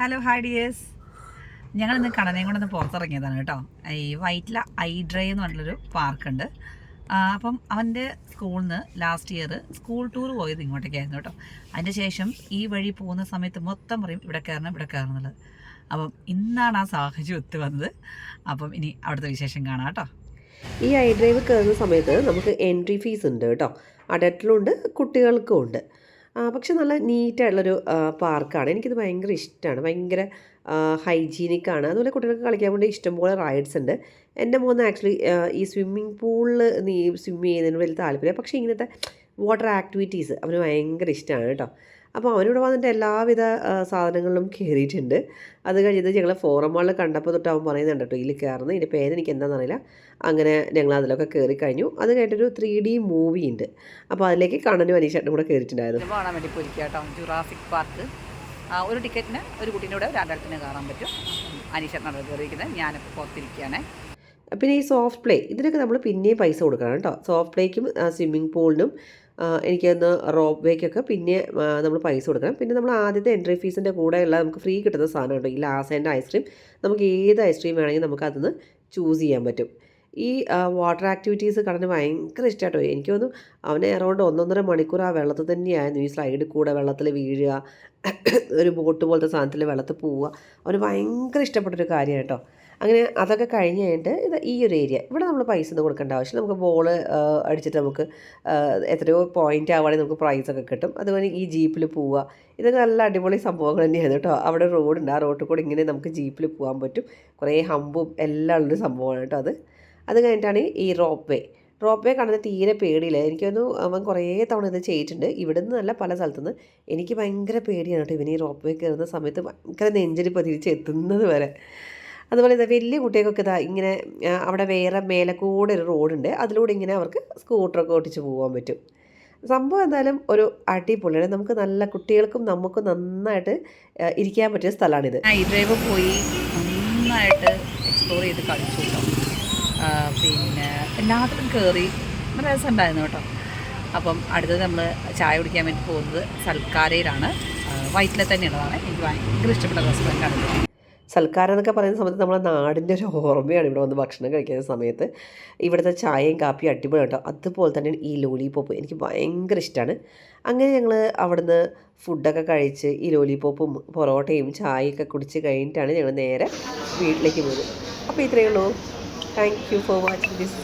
Hello ഹാഡിയേഴ്സ് dears ഞങ്ങൾ ഇന്ന് കടനയും കൊണ്ടൊന്ന് പുറത്തിറങ്ങിയതാണ് കേട്ടോ. ഈ വൈറ്റില ഐ ഡ്രൈ എന്ന് പറഞ്ഞൊരു പാർക്കുണ്ട്. അപ്പം അവന്റെ സ്കൂളിൽ നിന്ന് ലാസ്റ്റ് ഇയർ സ്കൂൾ ടൂർ പോയത് ഇങ്ങോട്ടേക്കായിരുന്നു കേട്ടോ. അതിന്റെ ശേഷം ഈ വഴി പോകുന്ന സമയത്ത് മൊത്തം പറയും ഇവിടെ കയറണം ഇവിടെ കയറണം എന്നുള്ളത്. അപ്പം ഇന്നാണ് ആ സാഹചര്യം ഒത്തു വന്നത്. അപ്പം ഇനി അവിടുത്തെ വിശേഷം കാണാം കേട്ടോ. ഈ ഐ ഡ്രൈവ് കയറുന്ന സമയത്ത് നമുക്ക് എൻട്രി ഫീസ് ഉണ്ട് കേട്ടോ. അഡൽട്ടിലുണ്ട് കുട്ടികൾക്കും ഉണ്ട്. പക്ഷെ നല്ല നീറ്റായിട്ടുള്ളൊരു പാർക്കാണ്. എനിക്കിത് ഭയങ്കര ഇഷ്ടമാണ് ഭയങ്കര ഹൈജീനിക്കാണ്. അതുപോലെ കുട്ടികൾക്ക് കളിക്കാൻ വേണ്ടി ഇഷ്ടംപോലെ റൈഡ്സ് ഉണ്ട്. എന്റെ മോന്ന് ആക്ച്വലി ഈ സ്വിമ്മിംഗ് പൂളിൽ നീ സ്വിമ്മ് ചെയ്യുന്നതിന് വലിയ താല്പര്യം പക്ഷേ ഇങ്ങനത്തെ വാട്ടർ ആക്ടിവിറ്റീസ് അവന് ഭയങ്കര ഇഷ്ടമാണ് കേട്ടോ. അപ്പോൾ അവനിവിടെ വന്നിട്ട് എല്ലാവിധ സാധനങ്ങളും സാധനങ്ങളിലും കയറിയിട്ടുണ്ട് അത് കഴിഞ്ഞിട്ട് ഞങ്ങൾ ഫോറം മാളിൽ കണ്ടപ്പോൾ തൊട്ട് അവൻ പറയുന്നുണ്ട് കേട്ടോ ഇതിൽ കയറുന്നത് ഇതിന്റെ പേര് എനിക്ക് എന്താണെന്നറിയില്ല അങ്ങനെ ഞങ്ങൾ അതിലൊക്കെ കയറി കഴിഞ്ഞു. അത് കഴിഞ്ഞിട്ടൊരു ത്രീ ഡി മൂവി ഉണ്ട്. അപ്പോൾ അതിലേക്ക് കണ്ണനും അനീഷേട്ടനും കൂടെ കയറിയിട്ടുണ്ടായിരുന്നു കാണാൻ വേണ്ടി പോയിരിക്കുക കേട്ടോ. ജുറാസിക് പാർക്ക് ഒരു ടിക്കറ്റിന് ഒരു കുട്ടീന്റെ കൂടെ രണ്ടായിരത്തിന് കയറാൻ പറ്റും. അനീഷേട്ടനാണ് കയറിയിരിക്കുന്നത് ഞാനിപ്പോൾ പുറത്തിരിക്കുകയാണേ. പിന്നെ ഈ സോഫ്റ്റ് പ്ലേ ഇതിനൊക്കെ നമ്മൾ പിന്നെയും പൈസ കൊടുക്കണം കേട്ടോ. സോഫ്റ്റ് പ്ലേക്കും സ്വിമ്മിംഗ് പൂളിനും എനിക്കൊന്ന് റോപ്പ് വേക്കൊക്കെ പിന്നെ നമ്മൾ പൈസ കൊടുക്കണം. പിന്നെ നമ്മൾ ആദ്യത്തെ എൻട്രി ഫീസിന്റെ കൂടെയുള്ള നമുക്ക് ഫ്രീ കിട്ടുന്ന സാധനം ഉണ്ട്? ഈ ലാസേന്റെ ഐസ്ക്രീം നമുക്ക് ഏത് ഐസ്ക്രീം വേണമെങ്കിൽ നമുക്ക് അതിന്ന് ചൂസ് ചെയ്യാൻ പറ്റും. ഈ വാട്ടർ ആക്ടിവിറ്റീസ് കടന്ന് ഭയങ്കര ഇഷ്ടമായിട്ടോ എനിക്ക് തോന്നുന്നു അവനെ അറൗണ്ട് ഒന്നൊന്നര മണിക്കൂർ ആ വെള്ളത്തിൽ തന്നെയായിരുന്നു. ഈ സ്ലൈഡിൽ കൂടെ വെള്ളത്തിൽ വീഴുക ഒരു ബോട്ട് പോലത്തെ സാധനത്തിൽ വെള്ളത്തിൽ പോവുക. അവന് ഭയങ്കര ഇഷ്ടപ്പെട്ടൊരു കാര്യമാണ് കേട്ടോ. അങ്ങനെ അതൊക്കെ കഴിഞ്ഞ് കഴിഞ്ഞിട്ട് ഇത് ഈ ഒരു ഏരിയ ഇവിടെ നമ്മൾ പൈസ ഒന്നും കൊടുക്കേണ്ട ആവശ്യം നമുക്ക് ബോൾ അടിച്ചിട്ട് നമുക്ക് എത്രയോ പോയിന്റ് ആവുകയാണെങ്കിൽ നമുക്ക് പ്രൈസൊക്കെ കിട്ടും. അതുപോലെ ഈ ജീപ്പിൽ പോവുക. ഇതൊക്കെ നല്ല അടിപൊളി സംഭവങ്ങൾ തന്നെയാണ് കേട്ടോ. അവിടെ റോഡുണ്ട് ആ റോഡിൽ കൂടെ ഇങ്ങനെ നമുക്ക് ജീപ്പിൽ പോകാൻ പറ്റും. കുറേ ഹമ്പും എല്ലാം ഉള്ളൊരു സംഭവമാണ് കേട്ടോ അത്. അത് കഴിഞ്ഞിട്ടാണ് ഈ റോപ്പ് വേ റോപ്പ് വേ കാണുന്നത് തീരെ പേടിയില്ല. എനിക്കൊന്ന് അവൻ കുറേ തവണ ഇത് ചെയ്തിട്ടുണ്ട്. ഇവിടെ നിന്നല്ല പല സ്ഥലത്തുനിന്ന് എനിക്ക് ഭയങ്കര പേടിയാണ് കേട്ടോ ഇവൻ ഈ റോപ്പ് വേ കയറുന്ന സമയത്ത് ഭയങ്കര നെഞ്ചരിപ്പ് തിരിച്ചെത്തുന്നത് വരെ. അതുപോലെ ഇതാ വലിയ കുട്ടികൾക്കൊക്കെ ഇതാ ഇങ്ങനെ അവിടെ വേറെ മേലെ കൂടെ ഒരു റോഡുണ്ട്. അതിലൂടെ ഇങ്ങനെ അവർക്ക് സ്കൂട്ടറൊക്കെ ഓടിച്ച് പോകാൻ പറ്റും. സംഭവം എന്തായാലും ഒരു അടിപൊളിയാണ് നമുക്ക് നല്ല കുട്ടികൾക്കും നമുക്കും നന്നായിട്ട് ഇരിക്കാൻ പറ്റിയ സ്ഥലമാണിത്. ഡ്രൈവ് പോയി നന്നായിട്ട് എക്സ്പ്ലോർ ചെയ്ത് കളിച്ചു പിന്നെ എല്ലാത്തിലും കയറി നല്ല രസമുണ്ടായിരുന്നു കേട്ടോ അപ്പം അടുത്തത് നമ്മൾ ചായ കുടിക്കാൻ വേണ്ടി പോകുന്നത് സൽക്കാരയിലാണ്. വൈറ്റിലെ തന്നെയുള്ളതാണ്. എനിക്ക് ഭയങ്കര ഇഷ്ടപ്പെട്ട റെസ്റ്റോറന്റാണ് സൽക്കാരം എന്നൊക്കെ പറയുന്ന സമയത്ത് നമ്മളെ നാടിന്റെ ഒരു ഓർമ്മയാണ് ഇവിടെ വന്ന് ഭക്ഷണം കഴിക്കുന്ന സമയത്ത്. ഇവിടുത്തെ ചായയും കാപ്പിയും അടിപൊളി കേട്ടോ. അതുപോലെ തന്നെ ഈ ലോലിപോപ്പ് എനിക്ക് ഭയങ്കര ഇഷ്ടമാണ് അങ്ങനെ ഞങ്ങൾ അവിടുന്ന് ഫുഡൊക്കെ കഴിച്ച് ഈ ലോലിപോപ്പും പൊറോട്ടയും ചായയൊക്കെ കുടിച്ച് കഴിഞ്ഞിട്ടാണ് ഞങ്ങൾ നേരെ വീട്ടിലേക്ക് പോകുന്നത് അപ്പോൾ ഇത്രയേ ഉള്ളൂ. Thank you for watching this